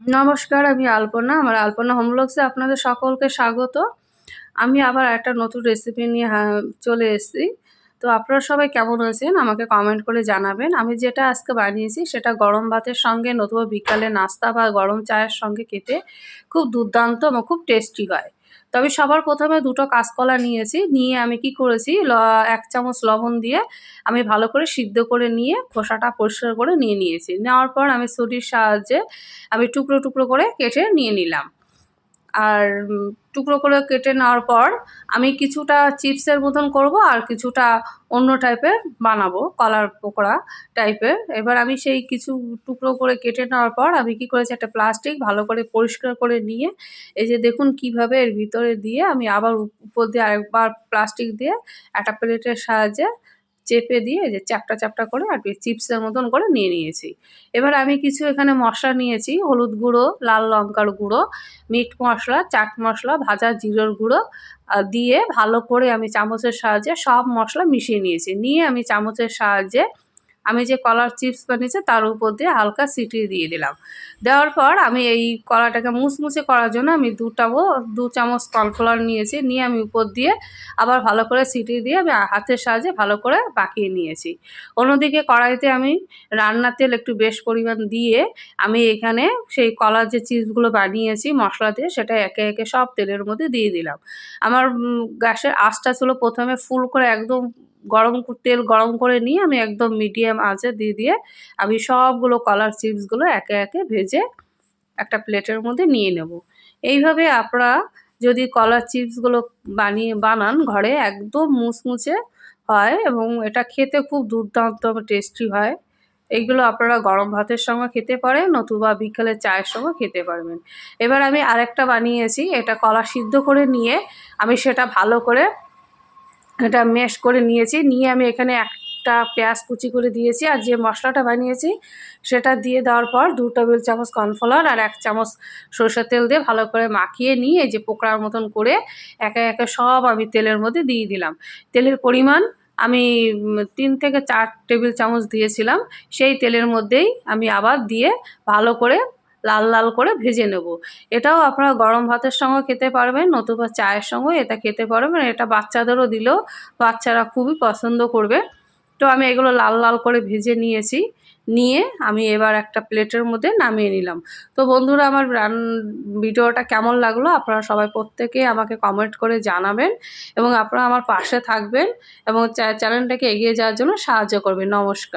নমস্কার, আমি আলপনা। আমার আলপনা হোমলক্সে আপনাদের সকলকে স্বাগত। আমি আবার একটা নতুন রেসিপি নিয়ে চলে এসেছি। তো আপনারা সবাই কেমন আছেন? আমাকে কমেন্ট করে জানাবেন। আমি যেটা আজকে বানিয়েছি, সেটা গরম ভাতের সঙ্গে নতুবা বিকালে নাস্তা বা গরম চায়ের সঙ্গে খেতে খুব দুর্দান্ত এবং খুব টেস্টি হয়। তবে সবার প্রথমে দুটো কাঁচকলা নিয়েছি, নিয়ে আমি কি করেছি? এক চামচ লবণ দিয়ে আমি ভালো করে সিদ্ধ করে নিয়ে খোসাটা পরিষ্কার করে নিয়ে নিয়েছি। নেওয়ার পর আমি ছুরির সাহায্যে আমি টুকরো টুকরো করে কেটে নিয়ে নিলাম। আর টুকরো করে কেটে নেওয়ার পর আমি কিছুটা চিপসের মতন করব আর কিছুটা অন্য টাইপের বানাবো, কলার পকোড়া টাইপের। এবার আমি সেই কিছু টুকরো করে কেটে নেওয়ার পর আমি কি করেছি, একটা প্লাস্টিক ভালো করে পরিষ্কার করে নিয়ে, এই যে দেখুন কীভাবে এর ভিতরে দিয়ে আমি আবার উপর দিয়ে আরেকবার প্লাস্টিক দিয়ে একটা প্লেটের সাহায্যে চেপে দিয়ে যে চ্যাপটা চ্যাপটা করে আর কি চিপসের মতন করে নিয়ে নিয়েছি। এবার আমি কিছু এখানে মশলা নিয়েছি, হলুদ গুঁড়ো, লাল লঙ্কার গুঁড়ো, মিট মশলা, চাট মশলা, ভাজা জিরোর গুঁড়ো দিয়ে ভালো করে আমি চামচের সাহায্যে সব মশলা মিশিয়ে নিয়েছি। নিয়ে আমি চামচের সাহায্যে আমি যে কলার চিপস বানিয়েছি তার উপর দিয়ে হালকা সিটি দিয়ে দিলাম। দেওয়ার পর আমি এই কলাটাকে মুচমুচে করার জন্য আমি দু টাবো, দু চামচ কর্নফ্লাওয়ার নিয়েছি। নিয়ে আমি উপর দিয়ে আবার ভালো করে সিটি দিয়ে আমি হাতের সাহায্যে ভালো করে পাকিয়ে নিয়েছি। অন্যদিকে কড়াইতে আমি রান্নার তেল একটু বেশ পরিমাণ দিয়ে আমি এখানে সেই কলার যে চিপসগুলো বানিয়েছি মশলা দিয়ে সেটা একে একে সব তেলের মধ্যে দিয়ে দিলাম। আমার গ্যাসের আঁচটা ছিল প্রথমে ফুল করে একদম গরম তেল গরম করে নিয়ে আমি একদম মিডিয়াম আঁচে দিয়ে দিয়ে আমি সবগুলো কলার চিপসগুলো একে একে ভেজে একটা প্লেটের মধ্যে নিয়ে নেব। এইভাবে আপনারা যদি কলার চিপসগুলো বানিয়ে বানান ঘরে একদম মুচমুচে হয় এবং এটা খেতে খুব দুর্দান্ত টেস্টি হয়। এইগুলো আপনারা গরম ভাতের সঙ্গে খেতে পারেন নতুবা বিকেলে চায়ের সঙ্গে খেতে পারবেন। এবার আমি আরেকটা বানিয়েছি, এটা কলা সিদ্ধ করে নিয়ে আমি সেটা ভালো করে এটা ম্যাশ করে নিয়েছি। নিয়ে আমি এখানে একটা পেঁয়াজ কুচি করে দিয়েছি আর যে মশলাটা বানিয়েছি সেটা দিয়ে দেওয়ার পর দু টেবিল চামচ কর্নফ্লাওয়ার আর এক চামচ সরষের তেল দিয়ে ভালো করে মাখিয়ে নিয়ে এই যে পোকড়ার মতন করে একে একে সব আমি তেলের মধ্যে দিয়ে দিলাম। তেলের পরিমাণ আমি তিন থেকে চার টেবিল চামচ দিয়েছিলাম। সেই তেলের মধ্যেই আমি আবার দিয়ে ভালো করে লাল লাল করে ভেজে নেব। এটাও আপনারা গরম ভাতের সঙ্গে খেতে পারবেন নতুবা চায়ের সঙ্গে এটা খেতে পারবেন। এটা বাচ্চাদেরও দিলেও বাচ্চারা খুবই পছন্দ করবে। তো আমি এগুলো লাল লাল করে ভেজে নিয়েছি। নিয়ে আমি এবার একটা প্লেটের মধ্যে নামিয়ে নিলাম। তো বন্ধুরা, আমার রান ভিডিওটা কেমন লাগল আপনারা সবাই প্রত্যেকে আমাকে কমেন্ট করে জানাবেন এবং আপনারা আমার পাশে থাকবেন এবং চ্যানেলটাকে এগিয়ে যাওয়ার জন্য সাহায্য করবেন। নমস্কার।